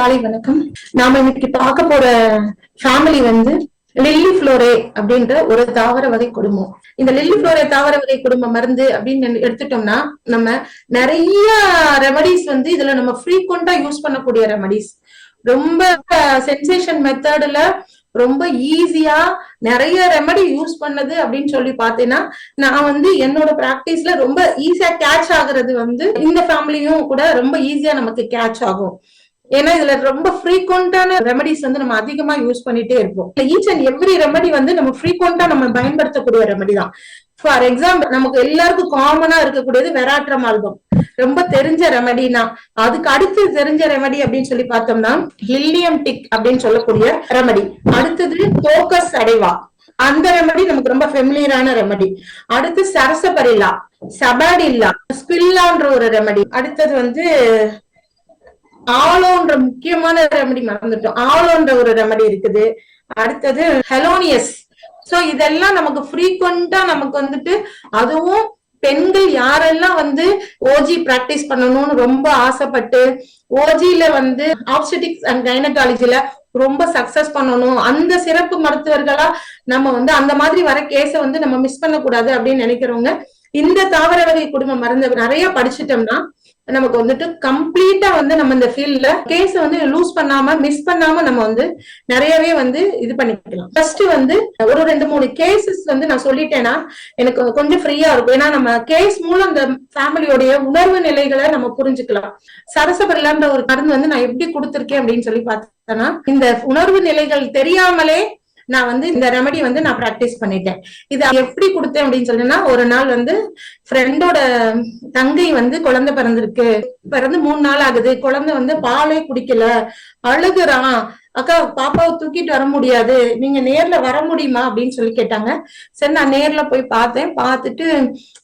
காலை வணக்கம். நாம இன்னைக்கு பார்க்க போற ஃபேமிலி வந்து லில்லி ஃப்ளோரே அப்படின்ற ஒரு தாவர வகை குடும்பம். இந்த லில்லி ஃப்ளோரே தாவர வகை குடும்ப மருந்து அப்படின்னு எடுத்துட்டோம்னா நம்ம நிறைய ரெமடிஸ் வந்து இதுல நம்ம ஃப்ரீக்வெண்டா யூஸ் பண்ணக்கூடிய ரெமடிஸ் ரொம்ப சென்சேஷன் மெத்தட்ல ரொம்ப ஈஸியா நிறைய ரெமடி யூஸ் பண்ணது அப்படின்னு சொல்லி பார்த்தேன்னா நான் வந்து என்னோட பிராக்டிஸ்ல ரொம்ப ஈஸியா கேட்ச் ஆகுறது வந்து இந்த ஃபேமிலியும் கூட ரொம்ப ஈஸியா நமக்கு கேட்ச் ஆகும். ஏன்னா இதுல ரொம்ப ஃப்ரீக்வெண்டான ரெமடிஸ் வந்து நம்ம அதிகமா யூஸ் பண்ணிட்டே இருப்போம். ஈச் அண்ட் எவ்ரி ரெமடி வந்து நம்ம ஃப்ரீக்வெண்டா நம்ம பயன்படுத்தக்கூடிய ரெமடி தான். ஃபார் எக்ஸாம்பிள் நமக்கு எல்லாருக்கும் காமனா இருக்கக்கூடியது வெராட்ரம் ஆல்பம் ரொம்ப தெரிஞ்ச ரெமடினா அதுக்கு அடுத்து தெரிஞ்ச ரெமடி அப்படின்னு சொல்லி பார்த்தோம்னா ஹில்லியம் டிக் அப்படின்னு சொல்லக்கூடிய ரெமடி அடுத்தது போக்கஸ் அடைவா அந்த ரெமடி நமக்கு ரொம்ப ஃபெமிலியரான ரெமடி அடுத்து சரசபரில்லா சபாடில்லா ஸ்பில்லான்ற ஒரு ரெமடி அடுத்தது வந்து ஆலோன்ற முக்கியமான ரெமடி மறந்துட்டோம். ஆலோன்ற ஒரு ரெமடி இருக்குது. அடுத்தது ஹெலோனியஸ் சோ இதெல்லாம் நமக்கு ஃப்ரீக்வெண்டா நமக்கு வந்துட்டு அதுவும் பெண்கள் யாரெல்லாம் வந்து ஓஜி பிராக்டிஸ் பண்ணணும்னு ரொம்ப ஆசைப்பட்டு ஓஜில வந்து ஆப்ஸ்டிக்ஸ் அண்ட் கைனகாலஜில ரொம்ப சக்சஸ் பண்ணணும். அந்த சிறப்பு மருத்துவர்களா நம்ம வந்து அந்த மாதிரி வர கேஸ வந்து நம்ம மிஸ் பண்ணக்கூடாது அப்படின்னு நினைக்கிறவங்க இந்த தாவர வகை குடும்ப மருந்து நிறைய படிச்சுட்டோம்னா நமக்கு வந்துட்டு கம்ப்ளீட்டா வந்து நம்ம இந்த ஃபீல்ட்ல கேஸ் வந்து லூஸ் பண்ணாம மிஸ் பண்ணாம நம்ம வந்து நிறையவே வந்து இது பண்ணிக்கலாம். ஃபர்ஸ்ட் வந்து ஒரு ரெண்டு மூணு கேசஸ் வந்து நான் சொல்லிட்டேன்னா எனக்கு கொஞ்சம் ஃப்ரீயா இருக்கும். ஏன்னா நம்ம கேஸ் மூலம் அந்த ஃபேமிலியோடைய உணர்வு நிலைகளை நம்ம புரிஞ்சுக்கலாம். சரசபரிலான்ற ஒரு மருந்து வந்து நான் எப்படி கொடுத்துருக்கேன் அப்படின்னு சொல்லி பார்த்தேன்னா இந்த உணர்வு நிலைகள் தெரியாமலே நான் வந்து இந்த ரெமடி வந்து நான் பிராக்டிஸ் பண்ணிட்டேன். இது எப்படி கொடுத்தேன் அப்படின்னு சொல்லுன்னா ஒரு நாள் வந்து ஃப்ரெண்டோட தங்கை வந்து குழந்தை பிறந்திருக்கு. பிறந்து மூணு நாள் ஆகுது. குழந்தை வந்து பாலே குடிக்கல. அழுகுறான். அக்கா பாப்பாவை தூக்கிட்டு வர முடியாது. நீங்க நேர்ல வர முடியுமா? அப்படின்னு சொல்லி கேட்டாங்க. சரி நான் நேர்ல போய் பார்த்தேன். பார்த்துட்டு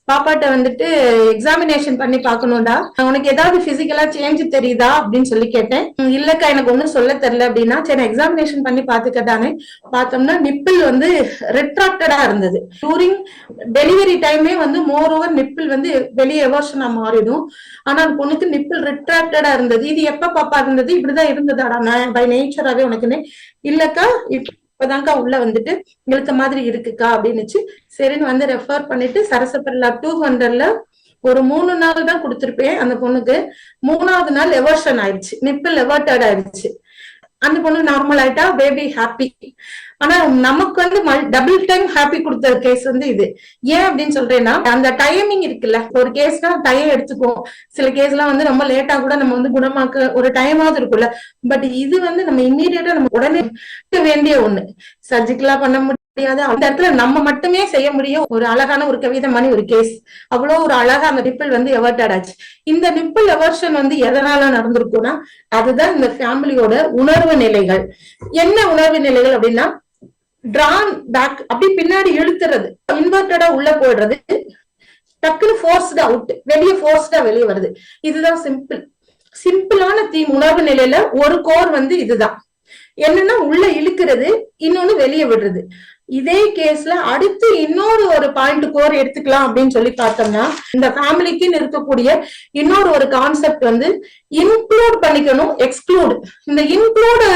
பாப்பாட்ட வந்துட்டு எக்ஸாமினேஷன் பண்ணி பாக்கணும்டா உனக்கு ஏதாவது பிசிக்கலா சேஞ்ச் தெரியுதா அப்படின்னு சொல்லி கேட்டேன். இல்லக்கா எனக்கு ஒண்ணும் சொல்ல தெரியல அப்படின்னா சரி எக்ஸாமினேஷன் பண்ணி பாத்துக்கட்டானே பார்த்தோம்னா நிப்பிள் வந்து ரிட்ராக்டடா இருந்தது. டூரிங் டெலிவரி டைமே வந்து மோர் ஓவர் நிப்பிள் வந்து வெளியே எவர்ஷனா மாறிடும். ஆனா அந்த பொண்ணுக்கு நிப்பிள் ரிட்ராக்டடா இருந்தது. இது எப்ப பாப்பா இருந்தது? இப்படிதான் இருந்ததாடா நான் பை நேச்சராவே உனக்குன்னு. இல்லக்கா இப்பதான்க்கா உள்ள வந்துட்டு இழுத்த மாதிரி இருக்குக்கா அப்படின்னுச்சு. சரின்னு வந்து ரெஃபர் பண்ணிட்டு சரசப்பரிலா டூ ஹண்ட்ரட்ல ஒரு மூணு நாள் தான் கொடுத்துருப்பேன் அந்த பொண்ணுக்கு. மூணாவது நாள் எவர்ஷன் ஆயிடுச்சு. நிப்பிள் எவர்டட் ஆயிடுச்சு. அந்த பொண்ணு நார்மல் ஆயிட்டா பேபி ஹாப்பி ஆனா நமக்கு வந்து டபுள் டைம் ஹாப்பி கொடுத்த கேஸ் வந்து இது. ஏன் அப்படின்னு சொல்றேன்னா அந்த டைமிங் இருக்குல்ல. ஒரு கேஸ்னா டைம் எடுத்துக்கும் சில கேஸ் எல்லாம் வந்து ரொம்ப லேட்டா கூட நம்ம வந்து குணமாக்க ஒரு டைமாவது இருக்கும்ல. பட் இது வந்து நம்ம இம்மீடியட்டா நம்ம உடனே வேண்டிய ஒண்ணு. சர்ஜிக்கலா பண்ண முடியாது. அந்த இடத்துல நம்ம மட்டுமே செய்ய முடியும். ஒரு அழகான ஒரு கவிதை மாதிரி ஒரு கேஸ் அவ்வளவு ஒரு அழகா அந்த நிப்பிள் வந்து எவர்டட் ஆச்சு. இந்த நிப்பிள் எவர்ஷன் வந்து எதனால நடந்திருக்கும்னா அதுதான் இந்த ஃபேமிலியோட உணர்வு நிலைகள். என்ன உணர்வு நிலைகள் அப்படின்னா டிரான் பேக் அப்படி பின்னாடி இழுத்துறது இன்வெர்டடா உள்ள போயிடுறது டக்குன்னு ஃபோர்ஸ்டா அவுட் வெளியே ஃபோர்ஸ்டா வெளியே வருது. இதுதான் சிம்பிள் சிம்பிளான தீம் உணர்வு நிலையில ஒரு கோர் வந்து இதுதான். என்னன்னா உள்ள இழுக்கிறது இன்னொன்னு வெளியே விடுறது. இதே கேஸ்ல அடுத்து இன்னொரு ஒரு பாயிண்ட் கோர் எடுத்துக்கலாம் அப்படின்னு சொல்லி பார்த்தோம்னா இந்த ஃபேமிலிக்குன்னு இருக்கக்கூடிய இன்னொரு ஒரு கான்செப்ட் வந்து இன்க்ளூட் பண்ணிக்கணும் எக்ஸ்க்ளூட் இந்த இன்க்ளூடு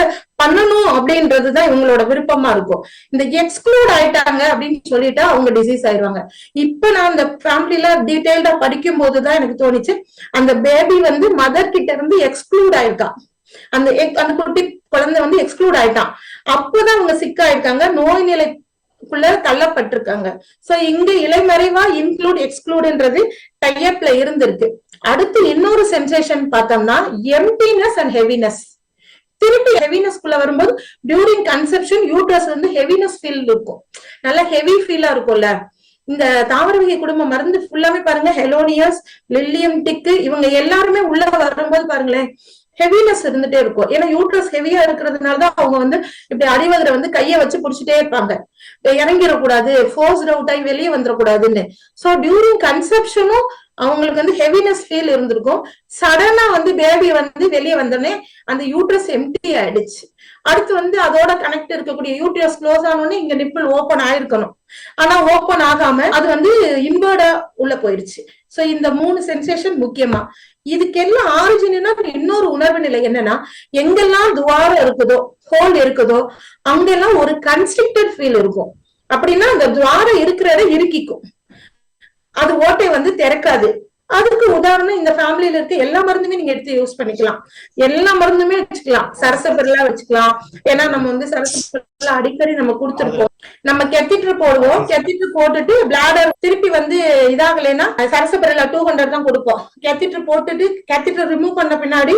பண்ணணும் அப்படின்றதுதான் இவங்களோட விருப்பமா இருக்கும். இந்த எக்ஸ்க்ளூட் ஆயிட்டாங்க அப்படின்னு சொல்லிட்டா அவங்க டிசீஸ் ஆயிடுவாங்க. இப்ப நான் அந்த ஃபேமிலில டீட்டெயில்டா படிக்கும் போதுதான் எனக்கு தோணுச்சு. அந்த பேபி வந்து மதர் கிட்ட இருந்து எக்ஸ்க்ளூட் ஆயிருக்கான் அந்த அந்த குட்டி குழந்தை வந்து எக்ஸ்க்ளூட் ஆயிட்டான். அப்பதான் அவங்க சிக் ஆயிருக்காங்க நோய் நிலைக்குள்ள தள்ளப்பட்டிருக்காங்க. சோ இங்க இலைமறைவா இன்க்ளூட் எக்ஸ்க்ளூடுன்றது டைப்ல இருந்திருக்கு. அடுத்து இன்னொரு சென்சேஷன் பார்த்தோம்னா எம்டினஸ் அண்ட் ஹெவினஸ் திருப்பி ஹெவினஸ் குள்ள வரும்போது டியூரிங் கன்செப்ஷன் யூட்ரஸ் வந்து ஹெவினஸ் ஃபீல் இருக்கும். நல்லா ஹெவி ஃபீலா இருக்கும்ல. இந்த தாவர வகை குடும்ப மருந்து ஃபுல்லாவே பாருங்க. ஹெலோனியஸ் லில்லியம் டிக்கு இவங்க எல்லாருமே உள்ள வரும்போது பாருங்களேன். ஹெவினஸ் இருந்துட்டே இருக்கும். ஏன்னா யூட்ரஸ் ஹெவியா இருக்கிறதுனாலதான் அவங்க வந்து இப்படி அடிவதில வந்து கையை வச்சு பிடிச்சிட்டே இருப்பாங்க. இறங்கிடக்கூடாது ஃபோர்ஸ் அவுட் ஆகி வெளியே வந்துடக்கூடாதுன்னு. சோ டியூரிங் கன்செப்ஷனும் அவங்களுக்கு வந்து ஹெவினஸ் ஃபீல் இருந்திருக்கும். சடனா வந்து பேபி வந்து வெளியே வந்தோடனே அந்த யூட்ரஸ் எம்டி ஆயிடுச்சு. அடுத்து வந்து அதோட கனெக்ட் இருக்கக்கூடிய யூட்ரஸ் க்ளோஸ் ஆனோடனே இங்க நிப்பிள் ஓப்பன் ஆயிருக்கணும். ஆனா ஓப்பன் ஆகாம அது வந்து இன்பர்டா உள்ள போயிருச்சு சோ இந்த மூணு சென்சேஷன் முக்கியமா. இதுக்கெல்லாம் ஆரிஜினா இன்னொரு உணர்வு நிலை என்னன்னா எங்கெல்லாம் துவாரம் இருக்குதோ ஹோல் இருக்குதோ அங்கெல்லாம் ஒரு கன்ஸ்ட்ரிக்டட் ஃபீல் இருக்கும். அப்படின்னா அந்த துவாரம் இருக்கிறத இருக்கிக்கும் அது ஓட்டை வந்து திறக்காது. அதுக்கு உதாரணம் இந்த ஃபேமிலியில இருக்க எல்லா மருந்துமே நீங்க எடுத்து யூஸ் பண்ணிக்கலாம். எல்லா மருந்துமே வச்சுக்கலாம். சரசப்பெல்லாம் வச்சுக்கலாம். ஏன்னா நம்ம வந்து சரசப்பெல்லாம் அடிக்கடி நம்ம கொடுத்துருக்கோம் நம்ம கெத்திட்டு போடுவோம். கெத்திட்டு போட்டுட்டு பிளாடர் திருப்பி வந்து இதாகலைன்னா சரசபரில டூ ஹண்ட்ரட் தான் கொடுப்போம். கெத்திட்டர் போட்டுட்டு கெத்திட்டர் ரிமூவ் பண்ண பின்னாடி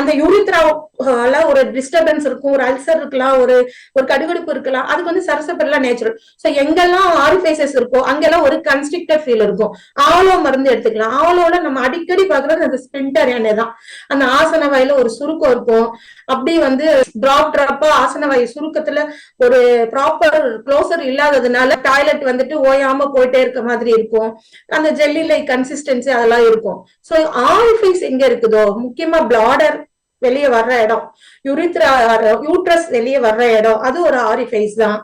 அந்த யூரித்ரால ஒரு டிஸ்டர்பன்ஸ் இருக்கும் ஒரு அல்சர் இருக்கலாம் ஒரு ஒரு கடுகடுப்பு இருக்கலாம். அதுக்கு வந்து சரசபரில நேச்சுரல் சோ எங்கெல்லாம் ஆரிஃபேசஸ் இருக்கோ அங்கெல்லாம் ஒரு கன்ஸ்ட்ரிக்டட் ஃபீல் இருக்கும். ஆவலோ மருந்து எடுத்துக்கலாம். ஆவலோல நம்ம அடிக்கடி பாக்குறது அந்த ஸ்பிரிண்டர் எண்ணெய் தான். அந்த ஆசன வாயில ஒரு சுருக்கம் இருக்கும். அப்படி வந்து டிராப் டிராப்பா ஆசன வாயு சுருக்கத்துல ஒரு ப்ராப்பர் க்ளோசர் இல்லாததுனால டாய்லெட் வந்துட்டு ஓயாம போயிட்டே இருக்க மாதிரி இருக்கும். அந்த ஜெல்லி லைக் கன்சிஸ்டன்சி அதெல்லாம் இருக்கும். சோ ஆரிஃபைஸ் எங்க இருக்குதோ முக்கியமா பிளாடர் வெளியே வர்ற இடம் யூரித்ரா யூட்ரஸ் வெளியே வர்ற இடம் அது ஒரு ஆரிஃபைஸ் தான்.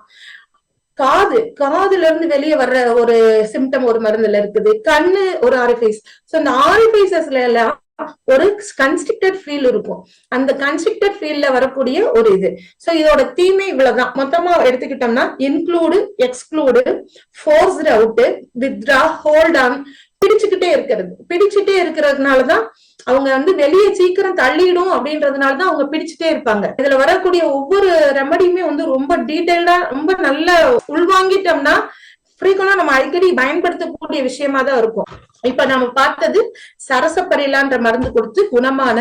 காது காதுல இருந்து வெளியே வர்ற ஒரு சிம்டம் ஒரு மருந்துல இருக்குது. கண்ணு ஒரு ஆரிஃபைஸ் சோ இந்த ஆரிஃபைசஸ்ல எல்லாம் ஒரு கன்ஸ்ட்ரக்டட் ஃபீல் இருக்கும். அந்த கன்ஸ்ட்ரக்டட் ஃபீல்ல வரக்கூடிய ஒரு இது. சோ இதோட தீமை இவ்வளவுதான். மொத்தமா எடுத்துக்கிட்டோம்னா include exclude force out withdraw hold on பிடிச்சுக்கிட்டே இருக்கிறது. பிடிச்சுட்டே இருக்கிறதுனாலதான் அவங்க வந்து வெளியே சீக்கிரம் தள்ளிடும் அப்படின்றதுனாலதான் அவங்க பிடிச்சிட்டே இருப்பாங்க. இதுல வரக்கூடிய ஒவ்வொரு ரெமடியுமே வந்து ரொம்ப டீடைல்டா ரொம்ப நல்ல உள்வாங்கிட்டோம்னா ஃப்ரீக்வெண்டா நம்ம அடிக்கடி பயன்படுத்தக்கூடிய விஷயமா தான் இருக்கும். இப்ப நம்ம பார்த்தது சரசப்பரிலான்ற மருந்து கொடுத்து குணமான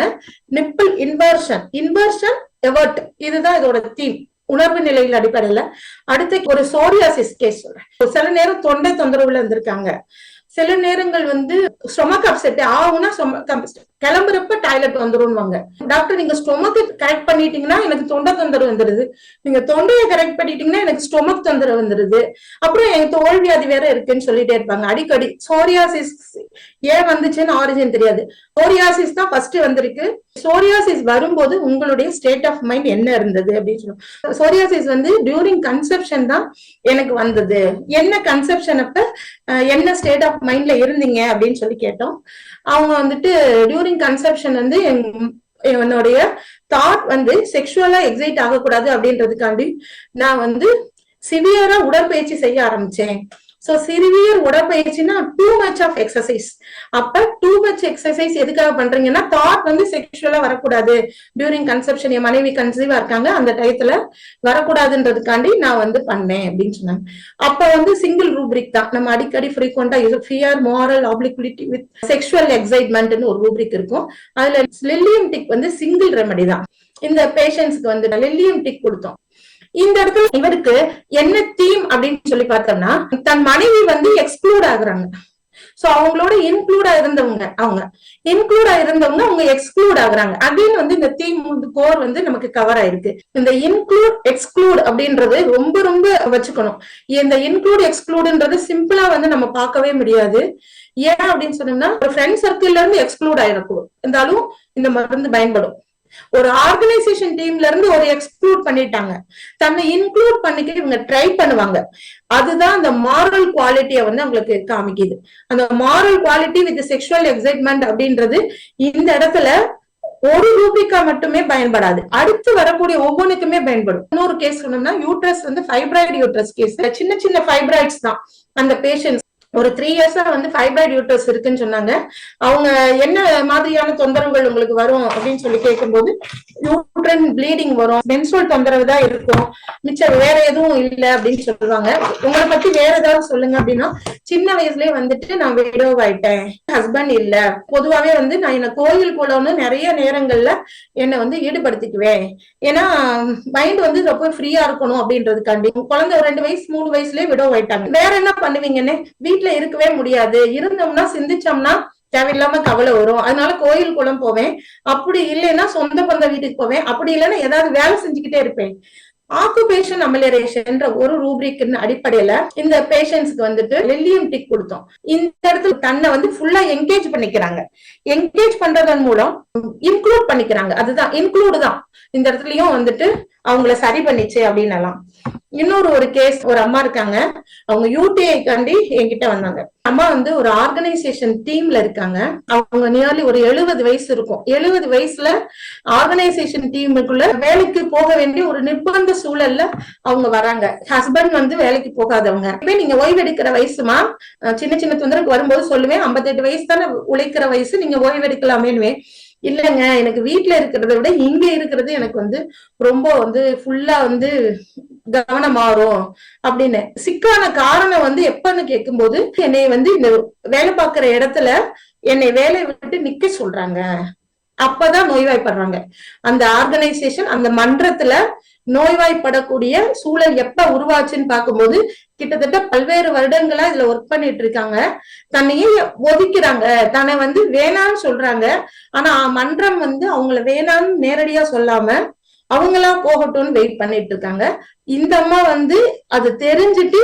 நிப்பிள் இன்வர்ஷன் இன்வர்ஷன் எவர்ட் இதுதான் இதோட தீம் உணர்வு நிலையில் அடிப்படையில. அடுத்து ஒரு சோரியாசிஸ் கேஸ் சொல்றேன். சில நேரம் தொண்டை தொந்தரவுல இருந்திருக்காங்க. சில நேரங்கள் வந்து ஸ்டொமக் அப்செட் ஆகும்னா கிளம்புறப்ப டாய்லெட் வந்துரும்வாங்க டாக்டர் நீங்க ஸ்டொமக் கரெக்ட் பண்ணிட்டீங்கன்னா எனக்கு தொண்டை தொந்தரவு வந்துருது. நீங்க தொண்டையை கரெக்ட் பண்ணிட்டீங்கன்னா எனக்கு ஸ்டொமக் தொந்தரவு வந்துருது. அப்புறம் எனக்கு தோல் வியாதி வேற இருக்குன்னு சொல்லிட்டே இருப்பாங்க. அடிக்கடி சோரியாசிஸ் ஏன் வந்துச்சுன்னு ஆரிஜின் தெரியாது. சோரியாசிஸ் தான் ஃபர்ஸ்ட் வந்திருக்கு. சோரியாசிஸ் வரும்போது உங்களுடைய ஸ்டேட் ஆஃப் மைண்ட் என்ன இருந்தது அப்படின்னு சொல்லுவோம். சோரியாசிஸ் வந்து டியூரிங் கன்செப்ஷன் தான் எனக்கு வந்தது. என்ன கன்செப்ஷன் அப்ப? என்ன ஸ்டேட் ஆஃப் மைண்ட்ல இருந்தீங்க அப்படின்னு சொல்லி கேட்டோம். அவங்க வந்துட்டு டியூரிங் கன்செப்ஷன் வந்து என்னுடைய தாட் வந்து செக்ஷுவலா எக்ஸைட் ஆகக்கூடாது அப்படின்றதுக்காண்டி நான் வந்து சிவியரா உடற்பயிற்சி செய்ய ஆரம்பிச்சேன். சோ சிறுவியர் உடற்பயிற்சினா டூ மச் ஆஃப் எக்ஸசைஸ் அப்ப டூ மச் எக்ஸசைஸ் எதுக்காக பண்றீங்கன்னா தாட் வந்து செக்ஷுவலா வரக்கூடாது. டியூரிங் கன்செப்ஷன் என் மனைவி கன்சீவா இருக்காங்க அந்த டயத்துல வரக்கூடாதுன்றதுக்காண்டி நான் வந்து பண்ணேன் அப்படின்னு சொன்னாங்க. அப்ப வந்து சிங்கிள் ரூப்ரிக் தான். நம்ம அடிக்கடி ஃப்ரீக்வெண்டா fear moral obliquity with sexual எக்ஸைட்மெண்ட்னு ஒரு ரூப்ரிக் இருக்கும். அதுல லில்லியம் டிக் வந்து சிங்கிள் ரெமடி தான். இந்த பேஷண்ட்ஸ்க்கு வந்து லில்லியம் டிக் கொடுத்தோம். இந்த இடத்துல இவருக்கு என்ன தீம் அப்படின்னு சொல்லி பார்த்தோம்னா தன் மனைவி வந்து எக்ஸ்க்ளூட் ஆகுறாங்க. சோ அவங்களோட இன்க்ளூடா இருந்தவங்க அவங்க. இன்க்ளூடா இருந்தவங்க அவங்க எக்ஸ்க்ளூட் ஆகுறாங்க. அகைன் வந்து இந்த தீம் கோர் வந்து நமக்கு கவர் ஆயிருக்கு. இந்த இன்க்ளூட் எக்ஸ்க்ளூட் அப்படின்றது ரொம்ப ரொம்ப வச்சுக்கணும். இந்த இன்க்ளூட் எக்ஸ்க்ளூடுன்றது சிம்பிளா வந்து நம்ம பார்க்கவே முடியாது. ஏன் அப்படின்னு சொன்னோம்னா ஒரு ஃப்ரெண்ட் சர்க்கிள்ல இருந்து எக்ஸ்க்ளூட் ஆயிருக்கும் இருந்தாலும் இந்த மருந்து பயன்படும். ஒரு ஆர்கனைசேஷன் டீம்ல இருந்து ஒரு எக்ஸ்க்ளூட் பண்ணிட்டாங்க. தன்னை இன்க்ளூட் பண்ணிக்க இவங்க ட்ரை பண்ணுவாங்க. அதுதான் அந்த மாரல் குவாலிட்டியை வந்து அவங்களுக்கு காமிக்குது. அந்த moral quality with sexual excitement அப்படின்றது இந்த இடத்துல ஒரு ரூபிக்கா மட்டுமே பயன்படாது. அடுத்து வரக்கூடிய ஒவ்வொன்றுக்குமே பயன்படும். இன்னொரு கேஸ் சொன்னோம்னா யூட்ரஸ் வந்து ஃபைப்ராய்டு யூட்ரஸ் கேஸ் சின்ன சின்ன ஃபைப்ராய்ட்ஸ் தான். அந்த பேஷண்ட்ஸ் ஒரு த்ரீ இயர்ஸா வந்து ஃபைப்ராய்டு யூட்டர்ஸ் இருக்குன்னு சொன்னாங்க. அவங்க என்ன மாதிரியான தொந்தரவுகள் உங்களுக்கு வரும் அப்படின்னு சொல்லி கேட்கும்போது யூட்ரன் ப்ளீடிங் வரும். மென்சுவல் தொந்தரவு தான் இருக்கும். மிச்சம் வேற எதுவும் இல்லை அப்படின்னு சொல்லுவாங்க. உங்களை பத்தி வேற ஏதாவது சொல்லுங்க அப்படின்னா சின்ன வயசுலயே வந்துட்டு நான் விடோவாயிட்டேன். ஹஸ்பண்ட் இல்ல. பொதுவாவே வந்து நான் என்ன கோயில் போலன்னு நிறைய நேரங்கள்ல என்னை வந்து ஈடுபடுத்திக்குவேன். ஏன்னா மைண்ட் வந்து ரொம்ப ஃப்ரீயா இருக்கணும் அப்படின்றதுக்காண்டி. குழந்தை ஒரு ரெண்டு வயசு மூணு வயசுலயே விடோவாயிட்டாங்க. வேற என்ன பண்ணுவீங்கன்னு? வீட்டுல இருக்கவே முடியாது. இருந்தோம்னா சிந்திச்சோம்னா தேவையில்லாம கவலை வரும். அதனால கோயில் குளம் போவேன். அப்படி இல்லைன்னா சொந்த பந்த வீட்டுக்கு போவேன். அப்படி இல்லைன்னா ஏதாவது வேலை செஞ்சுக்கிட்டே இருப்பேன். ஆக்குபேஷன் அமலரேஷன்ற ஒரு ரூப்ரிக் அடிப்படையில இந்த பேஷன்ஸ்க்கு வந்துட்டு வெள்ளியம் டிக் கொடுத்தோம். இந்த இடத்துல தன்னை வந்து ஃபுல்லா என்கேஜ் பண்ணிக்கிறாங்க. என்கேஜ் பண்றதன் மூலம் இன்க்ளூட் பண்ணிக்கிறாங்க. அதுதான் இன்க்ளூடு தான். இந்த இடத்துலயும் வந்துட்டு அவங்கள சரி பண்ணிச்சு அப்படின்னு எல்லாம் இன்னொரு ஒரு கேஸ் ஒரு அம்மா இருக்காங்க. அவங்க யூடிஐ காண்டி என்கிட்ட வந்தாங்க. அம்மா வந்து ஒரு ஆர்கனைசேஷன் டீம்ல இருக்காங்க. அவங்க நியர்லி ஒரு எழுபது வயசு இருக்கும். எழுபது வயசுல ஆர்கனைசேஷன் டீமுக்குள்ள வேலைக்கு போக வேண்டிய ஒரு நிர்பந்த சூழல்ல அவங்க வராங்க. ஹஸ்பண்ட் வந்து வேலைக்கு போகாதவங்க. இப்ப நீங்க ஓய்வு எடுக்கிற வயசுமா சின்ன சின்ன தொந்தரவுக்கு வரும்போது சொல்லுவேன். 58 வயசு தானே உழைக்கிற வயசு நீங்க ஓய்வு இல்லைங்க எனக்கு வீட்டுல இருக்கிறத விட இங்க இருக்கிறது எனக்கு வந்து ரொம்ப வந்து ஃபுல்லா வந்து கவனம் மாறும் அப்படின்னு. சிக்கான காரணம் வந்து எப்பன்னு கேட்கும்போது என்னை வந்து இந்த வேலை பார்க்கிற இடத்துல என்னை வேலையை விட்டு நிக்க சொல்றாங்க. அப்பதான் நோய்வாய்ப்படுறாங்க. அந்த ஆர்கனைசேஷன் அந்த மன்றத்துல நோய்வாய்ப்படக்கூடிய சூழல் எப்ப உருவாச்சுன்னு பார்க்கும்போது கிட்டத்தட்ட பல்வேறு வருடங்களா இதுல ஒர்க் பண்ணிட்டு இருக்காங்க. தன்னையே ஒதுக்கிறாங்க. தன்னை வந்து வேணான்னு சொல்றாங்க. ஆனா மன்றம் வந்து அவங்கள வேணான்னு நேரடியா சொல்லாம அவங்களா போகட்டும்னு வெயிட் பண்ணிட்டு இருக்காங்க. இந்த அம்மா வந்து அதை தெரிஞ்சுட்டு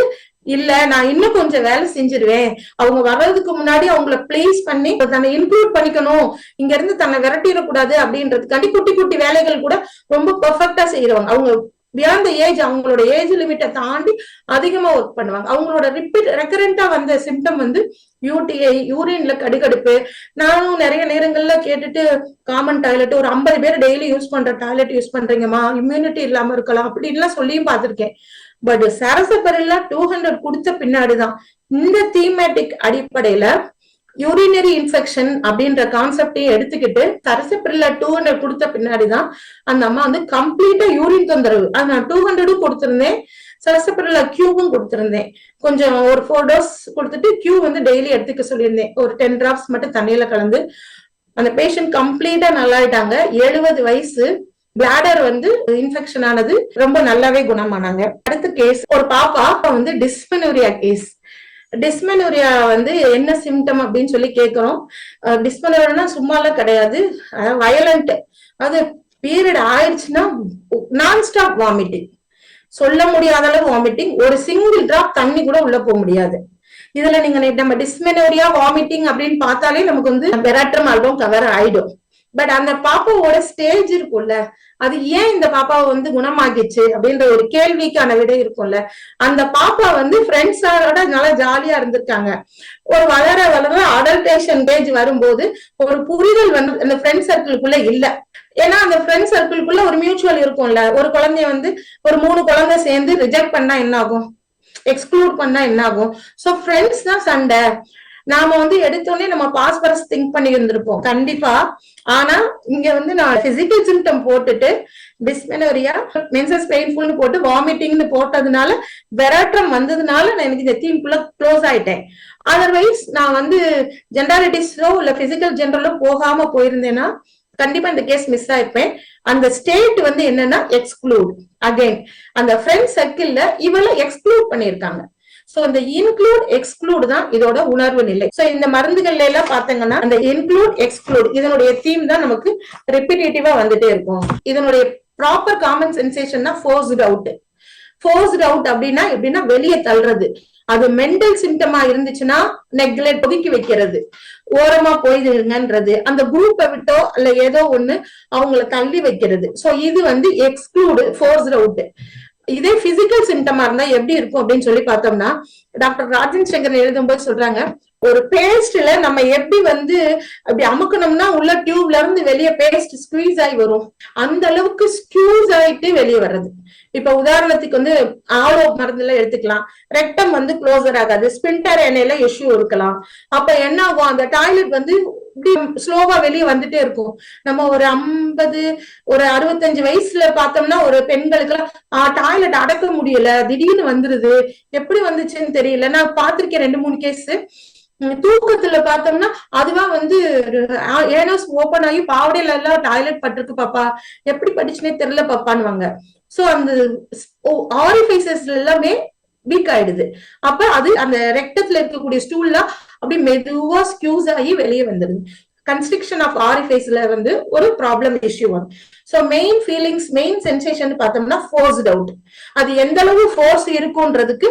இல்ல நான் இன்னும் கொஞ்சம் வேலை செஞ்சிருவேன். அவங்க வர்றதுக்கு முன்னாடி அவங்கள பிளேஸ் பண்ணி தன்னை இன்க்ளூட் பண்ணிக்கணும். இங்க இருந்து தன்னை விரட்டிடக்கூடாது. அப்படின்றதுக்காண்டி குட்டி குட்டி வேலைகள் கூட ரொம்ப பெர்ஃபெக்டா செய்யறவங்க அவங்க பியாண்ட் ஏஜ் அவங்களோட ஏஜ் லிமிட்டை தாண்டி அதிகமா ஒர்க் பண்ணுவாங்க. அவங்களோட ரிப்பீட் ரெக்கரண்டா வந்த சிம்டம் வந்து யூடிஐ யூரின்ல கடுகடுப்பு. நானும் நிறைய நேரங்கள்ல கேட்டுட்டு காமன் டாய்லெட் ஒரு ஐம்பது பேர் டெய்லி யூஸ் பண்ற டாய்லெட் யூஸ் பண்றீங்கம்மா இம்யூனிட்டி இல்லாம இருக்கலாம் அப்படின்லாம் சொல்லியும் பார்த்திருக்கேன். பட் சரசப்பரில டூ ஹண்ட்ரட் கொடுத்த பின்னாடிதான் இந்த தீமேட்டிக் அடிப்படையில யூரினரி இன்ஃபெக்ஷன் அப்படின்ற கான்செப்டையும் எடுத்துக்கிட்டு சரசப்பரில டூ ஹண்ட்ரட் கொடுத்த பின்னாடிதான் அந்த அம்மா வந்து கம்ப்ளீட்டா யூரின் தொந்தரவு. அது நான் டூ ஹண்ட்ரடும் கொடுத்திருந்தேன். சரசப்பரில கியூவும் கொடுத்திருந்தேன். கொஞ்சம் ஒரு ஃபோர் டோஸ் கொடுத்துட்டு கியூ வந்து டெய்லி எடுத்துக்க சொல்லியிருந்தேன். ஒரு டென் டிராப்ஸ் மட்டும் தண்ணியில கலந்து. அந்த பேஷண்ட் கம்ப்ளீட்டா நல்லாயிட்டாங்க. எழுபது வயசு. பிளாடர் வந்து இன்ஃபெக்ஷன் ஆனது ரொம்ப நல்லாவே குணமானாங்க. அடுத்த கேஸ் ஒரு பாப்பா வந்து டிஸ்பெனோரியா கேஸ் டிஸ்மெனோரியா வந்து என்ன சிம்டம் அப்படின்னு சொல்லி கேட்கிறோம். டிஸ்மெனோரியா சும்மாலாம் கிடையாது. வயலண்ட் அது பீரியட் ஆயிடுச்சுன்னா நான் ஸ்டாப் வாமிட்டிங் சொல்ல முடியாத அளவு வாமிட்டிங் ஒரு சிங்கிள் டிராப் தண்ணி கூட உள்ள போக முடியாது. இதுல நீங்க நம்ம டிஸ்மெனோரியா வாமிட்டிங் அப்படின்னு பார்த்தாலே நமக்கு வந்து பெராட்ரம் ஆல்பம் கவர் ஆயிடும். பட் அந்த பாப்பாவோட ஸ்டேஜ் இருக்கும்ல அது ஏன் இந்த பாப்பாவை வந்து குணமாகிச்சு அப்படின்ற ஒரு கேள்விக்கான விடை இருக்கும்ல. அந்த பாப்பா வந்து ஃப்ரெண்ட்ஸோட நல்லா ஜாலியா இருந்திருக்காங்க. ஒரு வளர வளர அடல்டேஷன் பேஜ் வரும்போது ஒரு புரிதல் வந்து அந்த ஃப்ரெண்ட் சர்க்கிளுக்குள்ள இல்ல. ஏன்னா அந்த ஃப்ரெண்ட் சர்க்கிளுக்குள்ள ஒரு மியூச்சுவல் இருக்கும்ல. ஒரு குழந்தைய வந்து ஒரு மூணு குழந்தை சேர்ந்து ரிஜெக்ட் பண்ணா என்ன ஆகும் எக்ஸ்க்ளூட் பண்ணா என்ன ஆகும் சோ ஃப்ரெண்ட்ஸ் தான் சண்டை. நாம வந்து எடுத்தோடனே நம்ம பாஸ்பரஸ் திங்க் பண்ணி இருந்திருப்போம். கண்டிப்பா. ஆனா இங்க வந்து நான் பிசிக்கல் சிம்டம் போட்டுட்டு டிஸ்மெனோரியா மென்சஸ் பெயின்ஃபுல்னு போட்டு வாமிட்டிங்னு போட்டதுனால வெராட்ரம் வந்ததுனால நான் எனக்கு இந்த தீம்குள்ள க்ளோஸ் ஆயிட்டேன். அதர்வைஸ் நான் வந்து ஜென்டாலிட்டிஸோ இல்ல பிசிக்கல் ஜென்ரலோ போகாம போயிருந்தேன்னா கண்டிப்பா இந்த கேஸ் மிஸ் ஆயிருப்பேன். அந்த ஸ்டேட் வந்து என்னன்னா எக்ஸ்க்ளூட் அகைன் அந்த ஃப்ரெண்ட் சர்க்கிள்ல இவளை எக்ஸ்க்ளூட் பண்ணிருக்காங்க சோ அந்த இன்க்ளூட் எக்ஸ்க்ளூட் தான் இதோட உணர்வு நிலை. சோ இந்த மருந்துகள்ல எல்லாம் பாத்தீங்கன்னா அந்த இன்க்ளூட் எக்ஸ்க்ளூட் இதனுடைய தீம் தான் நமக்கு ரெப்பிடேட்டிவா வந்துட்டே இருக்கும். இதனுடைய ப்ராப்பர் காமன் சென்சேஷன்னா ஃபோர்ஸ்ட் அவுட் ஃபோர்ஸ்ட் அவுட் அப்படின்னா எப்படின்னா வெளியே தள்ளுறது. அது மென்டல் சிம்டமா இருந்துச்சுன்னா நெக்லெக்ட் ஒதுக்கி வைக்கிறது. ஓரமா போயிடுங்கன்றது அந்த குரூப்பை விட்டோ இல்ல ஏதோ ஒண்ணு அவங்கள தள்ளி வைக்கிறது. சோ இது வந்து எக்ஸ்க்ளூடு ஃபோர்ஸ்ட் அவுட் இதே பிசிக்கல் சிம்டமா இருந்தா எப்படி இருக்கும் அப்படின்னு சொல்லி பார்த்தோம்னா டாக்டர் ராஜன் சங்கர் எழுதும்போது சொல்றாங்க ஒரு பேஸ்ட்ல நம்ம எப்படி வந்து அப்படி அமுக்கணும்னா உள்ள டியூப்ல இருந்து வெளியே பேஸ்ட் ஸ்குவீஸ் ஆகி வரும். அந்த அளவுக்கு ஸ்கியூஸ் ஆயிட்டு வெளியே வர்றது. இப்ப உதாரணத்துக்கு வந்து ஆலோ மருந்துல எடுத்துக்கலாம். ரெக்டம் வந்து க்ளோசர் ஆகாது. ஸ்பின்டர் எண்ணெயில இஷ்யூ இருக்கலாம். அப்ப என்ன ஆகும்? அந்த டாய்லெட் வந்து இப்படி ஸ்லோவா வெளியே வந்துட்டே இருக்கும். நம்ம ஒரு ஐம்பது ஒரு அறுபத்தஞ்சு வயசுல பார்த்தோம்னா ஒரு பெண்களுக்கு எல்லாம் டாய்லெட் அடக்க முடியல திடீர்னு வந்துருது. எப்படி வந்துச்சுன்னு தெரியல. நான் பார்த்திருக்கேன் ரெண்டு மூணு கேஸ் தூக்கத்துல பார்த்தோம்னா அதுவா வந்து ஏனோஸ் ஓபன் ஆகி பாவடையில எல்லாம் டாய்லெட் பட்டிருக்கு பாப்பா. எப்படி பட்டுச்சுன்னே தெரியல பாப்பான்னுவாங்க. சோ அந்த ஆரிஃபைசஸ்ல எல்லாமே வீக் ஆயிடுது. அப்ப அது அந்த ரெக்டத்துல இருக்கக்கூடிய ஸ்டூல்ல அப்படி மெதுவா ஸ்கியூஸ் ஆகி வெளியே வந்துடுது. கன்ஸ்ட்ரக்ஷன் ஆஃப் ஆரிஃபைஸ்ல வந்து ஒரு ப்ராப்ளம் இஷ்யூ வரும். So main feelings main sensation பார்த்தோம்னா ஃபோர்ஸ்ட் அவுட் அது எந்த அளவு ஃபோர்ஸ் இருக்கும்ன்றதுக்கு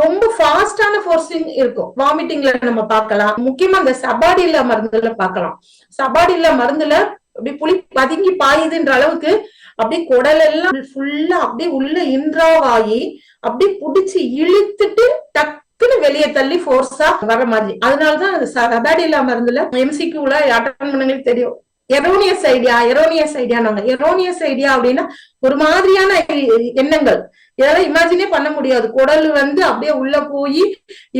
ரொம்ப ஃபாஸ்டான ஃபோர்ஸிங் இருக்கும். வாமிட்டிங்ல நம்ம பார்க்கலாம். முக்கியமா அந்த சபாடில்ல மருந்துல பார்க்கலாம். சபாடில்ல மருந்துல அப்படி புளி பதுங்கி பாயுதுன்ற அளவுக்கு அப்படியே குடல் எல்லாம் ஃபுல்லா அப்படியே உள்ள இன்றாவாகி அப்படியே புடிச்சு இழுத்துட்டு டக்குன்னு வெளியே தள்ளி ஃபோர்ஸா வர மாதிரி. அதனாலதான் அந்த சபாடில்லா மருந்துல எம்சிக்யூல அட்டன் பண்ணங்களுக்கு தெரியும். எரோனியஸ் ஐடியா எரோனியஸ் ஐடியான்னு எரோனியஸ் ஐடியா அப்படின்னா ஒரு மாதிரியான எண்ணங்கள். இதெல்லாம் இமேஜினே பண்ண முடியாது. குடல் வந்து அப்படியே உள்ள போய்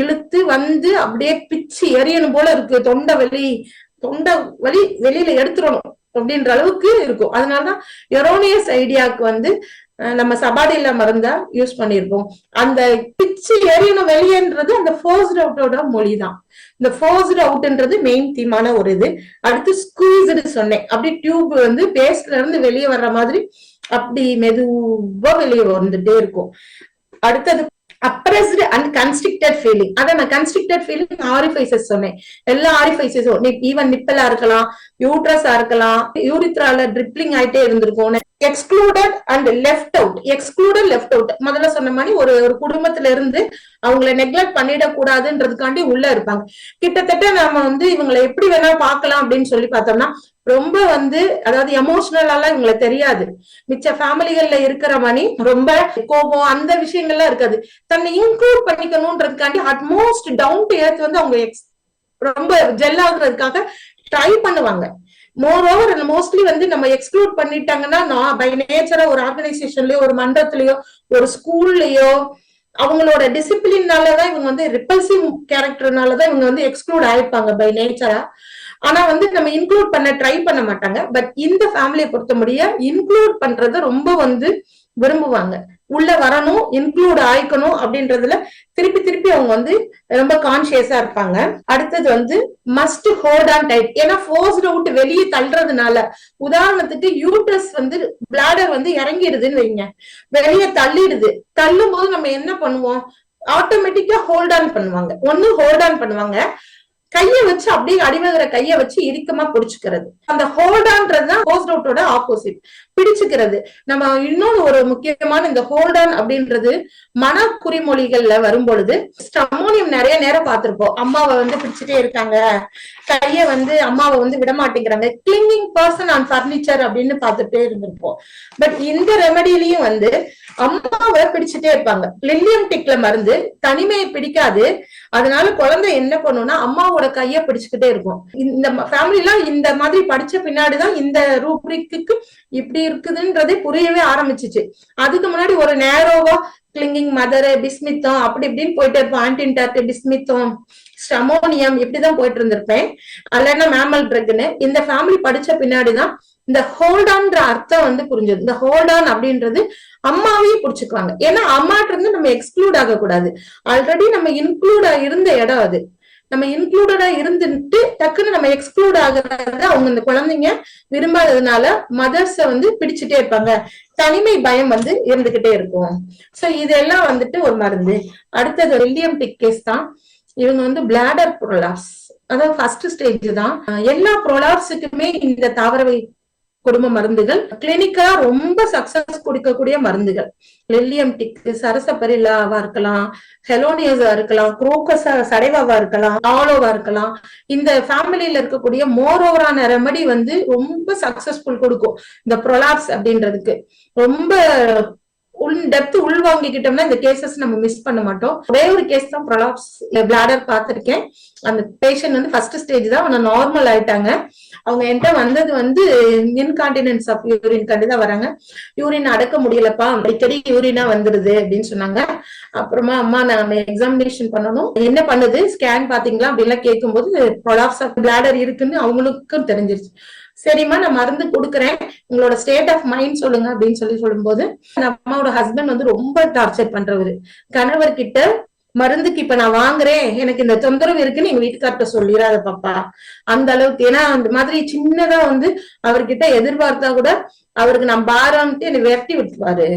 இழுத்து வந்து அப்படியே பிச்சு எரியணும் போல இருக்கு. தொண்டை வலி தொண்டை வலி வெளியில எடுத்துடணும். அப்படின்ற அளவுக்கு இருக்கும். அதனாலதான் எரோனியஸ் ஐடியாவுக்கு வந்து நம்ம சபாடியில மருந்தா யூஸ் பண்ணிருப்போம். அந்த பிச்சு எரியணும் வெளியேன்றது அந்த ஃபோர்ஸ்ட் அவுட்டோட மொழி தான் இந்த ஃபோர்ஸ்ட் அவுட்ன்றது மெயின் தீமான ஒரு இது. அடுத்து ஸ்கூஸ்டு சொன்னேன். அப்படி டியூப் வந்து பேஸ்ட்ல இருந்து வெளியே வர்ற மாதிரி அப்படி மெதுவா வெளியே வந்துட்டே இருக்கும். அடுத்தது அப்ரஸ்டு அண்ட் கன்ஸ்ட்ரிக்டட் ஃபீலிங் அதை நான் கன்ஸ்ட்ரிக்டட் ஃபீலிங் ஆரிஃபைசஸ் சொன்னேன். எல்லா ஆரிஃபைசஸும் ஈவன் நிப்பலா இருக்கலாம் யூட்ரஸா இருக்கலாம் யூரித்ரால ட்ரிப்ளிங் ஆயிட்டே இருந்திருக்கும். Excluded and left out excluded left out முதல்ல சொன்ன மாதிரி ஒரு ஒரு குடும்பத்துல இருந்து அவங்கள நெக்லெக்ட் பண்ணிடக்கூடாதுன்றதுக்காண்டி உள்ள இருப்பாங்க. கிட்டத்தட்ட நம்ம வந்து இவங்களை எப்படி வேணா பார்க்கலாம் அப்படின்னு சொல்லி பார்த்தோம்னா ரொம்ப வந்து அதாவது எமோஷனலாலாம் இவங்களை தெரியாது. மிச்ச ஃபேமிலிகள்ல இருக்கிற மணி ரொம்ப கோபம் அந்த விஷயங்கள்லாம் இருக்காது. தன்னை இன்க்ளூட் பண்ணிக்கணும்ன்றதுக்காண்டி அட்மோஸ்ட் டவுன் டு ஏர்த் வந்து அவங்க ரொம்ப ஜெல் ஆகுறதுக்காக ட்ரை பண்ணுவாங்க. மோர் ஓவர் மோஸ்ட்லி வந்து நம்ம எக்ஸ்க்ளூட் பண்ணிட்டாங்கன்னா நான் பை நேச்சரா ஒரு ஆர்கனைசேஷன்லயோ ஒரு மன்றத்திலயோ ஒரு ஸ்கூல்லயோ அவங்களோட டிசிப்ளின்னாலதான் இவங்க வந்து ரிப்பல்சிவ் கேரக்டர்னாலதான் இவங்க வந்து எக்ஸ்க்ளூட் ஆயிருப்பாங்க பை நேச்சரா ஆனா வந்து நம்ம இன்க்ளூட் பண்ண ட்ரை பண்ண மாட்டாங்க. பட் இந்த ஃபேமிலியை பொறுத்த முடிய இன்க்ளூட் பண்றத ரொம்ப வந்து விரும்புவாங்க. உள்ள வரணும் இன்க்ளூட் ஆயிக்கணும் அப்படின்றதுல திருப்பி திருப்பி அவங்க வந்து ரொம்ப கான்சியஸா இருப்பாங்க. அடுத்தது வந்து மஸ்ட் ஹோல்ட் ஆன் டைட் ஏன்னா ஃபோர்ஸ்ட் அவுட் வெளியே தள்ளுறதுனால உதாரணத்துக்கு யூட்ரஸ் வந்து பிளாடர் வந்து இறங்கிடுதுன்னு வைங்க. வெளியே தள்ளிடுது. தள்ளும் போது நம்ம என்ன பண்ணுவோம்? ஆட்டோமேட்டிக்கா ஹோல்ட் ஆன் பண்ணுவாங்க. ஒன்னு ஹோல்ட் ஆன் பண்ணுவாங்க. கைய வச்சு அப்படியே அடிவகிற கைய வச்சு இறுக்கமா பிடிச்சுக்கிறது. அந்த ஹோல்டான்றதுதான் ஹோஸ்ட் அவுட்டோட ஆப்போசிட் பிடிச்சுக்கிறது. நம்ம இன்னொன்னு ஒரு முக்கியமான இந்த ஹோல்டான் அப்படின்றது மன குறிமொழிகள்ல வரும் பொழுது ஸ்டமோனியம் நிறைய நேரம் பார்த்திருப்போம். அம்மாவை வந்து பிடிச்சிட்டே இருக்காங்க. கைய வந்து அம்மாவை வந்து விட மாட்டேங்கிறாங்க. கிளிங்கிங் பர்சன் ஆன் பர்னிச்சர் அப்படின்னு பார்த்துட்டே இருந்திருப்போம். பட் இந்த ரெமடியிலயும் வந்து அம்மாவை பிடிச்சிட்டே இருப்பாங்க. லில்லியம் டிக்ல மருந்து தனிமையை பிடிக்காது. அதனால குழந்தை என்ன பண்ணும்னா அம்மாவோட கைய பிடிச்சுக்கிட்டே இருக்கும். இந்த ஃபேமிலிலாம் இந்த மாதிரி படிச்ச பின்னாடிதான் இந்த ரூப்ரிக்கு இப்படி இருக்குதுன்றதே புரியவே ஆரம்பிச்சிச்சு. அதுக்கு முன்னாடி ஒரு நேரோவா கிளிங்கிங் மதர் பிஸ்மித்தம் அப்படி இப்படின்னு போயிட்டு இருப்போம். ஆன்டின்டார்ட் பிஸ்மித்தம் ஸ்டமோனியம் இப்படிதான் போயிட்டு இருந்திருப்பேன். அல்லனா மேமல் ட்ரக்னு இந்த ஃபேமிலி படிச்ச பின்னாடிதான் இந்த ஹோல்டான்ற அர்த்தம் வந்து புரிஞ்சது. இந்த ஹோல்டான் அப்படின்றது அம்மாவையும் புடிச்சுக்குவாங்க. ஏன்னா அம்மாட்ட இருந்து நம்ம எக்ஸ்க்ளூட் ஆகக்கூடாது. ஆல்ரெடி நம்ம இன்க்ளூட் இருந்த இடம் அது. நம்ம இன்க்ளூடடா இருந்துட்டு டக்குன்னு நம்ம எக்ஸ்க்ளூட் ஆகுறத அவங்க இந்த குழந்தைங்க விரும்பாததுனால மதர்ஸ வந்து பிடிச்சிட்டே இருப்பாங்க. தனிமை பயம் வந்து இருந்துகிட்டே இருக்கும். சோ இதெல்லாம் வந்துட்டு ஒரு மருந்து. அடுத்தது வில்லியம் டிக் கேஸ் தான். இவங்க வந்து பிளாடர் ப்ரோலாப்ஸ் அதாவது ஃபர்ஸ்ட் ஸ்டேஜ் தான். எல்லா ப்ரோலாப்ஸுக்குமே இந்த தாவரவை குடும்ப மருந்துகள். கிளினிக்கலா ரொம்ப சக்சஸ் கொடுக்கக்கூடிய மருந்துகள். லெல்லியம் டிக் சரசப்பரிலாவா இருக்கலாம் ஹெலோனியஸா இருக்கலாம் குரோக்கஸா சடைவாவா இருக்கலாம் ஆலோவா இருக்கலாம். இந்த ஃபேமிலியில இருக்கக்கூடிய மோர் ஓவரான ரெமடி வந்து ரொம்ப சக்சஸ்ஃபுல் கொடுக்கும். இந்த ப்ரொலாப்ஸ் அப்படின்றதுக்கு. ரொம்ப உள் டெப்த் உள் வாங்கிக்கிட்டோம்னா இந்த கேசஸ் நம்ம மிஸ் பண்ண மாட்டோம். ஒரே ஒரு கேஸ் தான் ப்ரொலாப்ஸ் பிளாடர் பார்த்திருக்கேன். அந்த பேஷண்ட் வந்து ஃபர்ஸ்ட் ஸ்டேஜ் தான். அவங்க நார்மல் ஆயிட்டாங்க. அவங்க என்கிட்ட வந்தது வந்து இன்கான்டினன்ஸ் ஆஃப் யூரின் கண்டு தான் வராங்க. யூரின் அடக்க முடியலப்பா. அடிக்கடி யூரினா வந்துருது அப்படின்னு சொன்னாங்க. அப்புறமா அம்மா நம்ம எக்ஸாமினேஷன் பண்ணணும். என்ன பண்ணுது? ஸ்கேன் பாத்தீங்களா அப்படின்லாம் கேட்கும்போது ப்ரொலாப்ஸ் ஆஃப் பிளாடர் இருக்குன்னு அவங்களுக்கும் தெரிஞ்சிருச்சு. சரிம்மா நான் மருந்து கொடுக்குறேன். உங்களோட ஸ்டேட் ஆஃப் மைண்ட் சொல்லுங்க அப்படின்னு சொல்லி சொல்லும்போது அம்மாவோட ஹஸ்பண்ட் வந்து ரொம்ப டார்ச்சர் பண்றவரு. கணவர் கிட்ட மருந்துக்கு இப்ப நான் வாங்குறேன். எனக்கு இந்த தொந்தரவு இருக்குன்னு எங்க வீட்டுக்கார்ட்ட சொல்லிடாத பாப்பா. அந்த அளவுக்கு ஏன்னா அந்த மாதிரி சின்னதா வந்து அவர்கிட்ட எதிர்பார்த்தா கூட அவருக்கு நான் பாரம்ட்டு என்னை விரட்டி விட்டுருவாரு.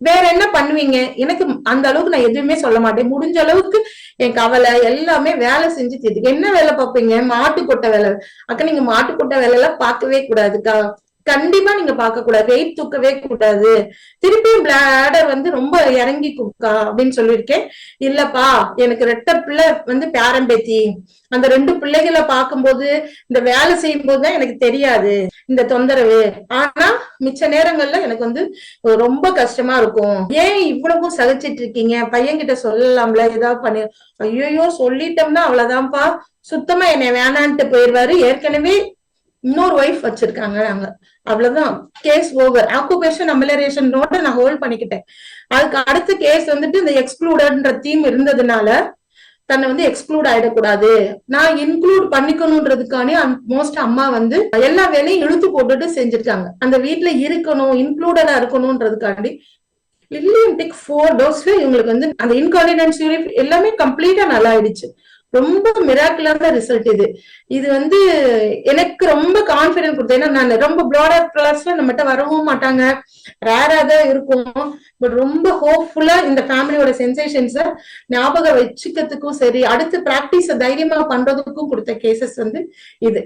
வேற என்ன பண்ணுவீங்க? எனக்கு அந்த அளவுக்கு நான் எதுவுமே சொல்ல மாட்டேன். முடிஞ்ச அளவுக்கு என் கவலை எல்லாமே வேலை செஞ்சு தீர்த்து என்ன வேலை பார்ப்பீங்க? மாட்டு கொட்டை வேலை. அக்கா நீங்க மாட்டு கொட்டை வேலை எல்லாம் பார்க்கவே கூடாதுக்கா. கண்டிப்பா நீங்க பார்க்க கூடாது. வெயிட் தூக்கவே கூடாது. திருப்பியும் பிளாடர் வந்து ரொம்ப இறங்கி குக்கா அப்படின்னு சொல்லியிருக்கேன். இல்லப்பா எனக்கு ரெட்ட பிள்ளை வந்து பேரம்பேத்தி அந்த ரெண்டு பிள்ளைகளை பார்க்கும்போது இந்த வேலை செய்யும் போதுதான் எனக்கு தெரியாது இந்த தொந்தரவு. ஆனா மிச்ச நேரங்கள்ல எனக்கு வந்து ரொம்ப கஷ்டமா இருக்கும். ஏன் இவ்வளவும் சகிச்சிட்டு இருக்கீங்க? பையன்கிட்ட சொல்லலாம்ல ஏதாவது பண்ணி. ஐயோ சொல்லிட்டோம்னா அவ்வளவுதான்ப்பா. சுத்தமா என்னை வேணான்ட்டு போயிருவாரு. ஏற்கனவே இன்னொரு ஒய்ஃப் வச்சிருக்காங்க நாங்க. அவ்வளவுதான். கேஸ் ஓவர் ஆக்குபேஷன் அமிலரேஷன் நான் ஹோல்ட் பண்ணிக்கிட்டேன். அதுக்கு அடுத்த கேஸ் வந்துட்டு இந்த எக்ஸ்க்ளூடட்ன்ற தீம் இருந்ததுனால தன்னை வந்து எக்ஸ்க்ளூட் ஆயிடக்கூடாது. நான் இன்க்ளூட் பண்ணிக்கணும்ன்றதுக்கானே மோஸ்ட் அம்மா வந்து எல்லா வேலையும் இழுத்து போட்டுட்டு செஞ்சிருக்காங்க. அந்த வீட்டுல இருக்கணும் இன்க்ளூடடா இருக்கணும்ன்றதுக்காண்டி லில்லியன்டிக் ஃபோர் டோஸ்ல இவங்களுக்கு வந்து அந்த இன்கான்பிடன்ஸ் எல்லாமே கம்ப்ளீட்டா நல்லா ஆயிடுச்சு. ரொம்ப மிராக்குலான ரிசல்ட் இது. இது வந்து எனக்கு ரொம்ப கான்பிடன்ட் கொடுத்தது. ஏன்னா நான் ரொம்ப ப்ராடர் கிளாஸ்ல நம்மகிட்ட வரவும் மாட்டாங்க. ரேரா தான் இருக்கும். பட் ரொம்ப ஹோப்ஃபுல்லா இந்த ஃபேமிலியோட சென்சேஷன்ஸ ஞாபகம் வச்சுக்கிறதுக்கும் சரி அடுத்து பிராக்டிஸ தைரியமா பண்றதுக்கும் கொடுத்த கேசஸ் வந்து இது.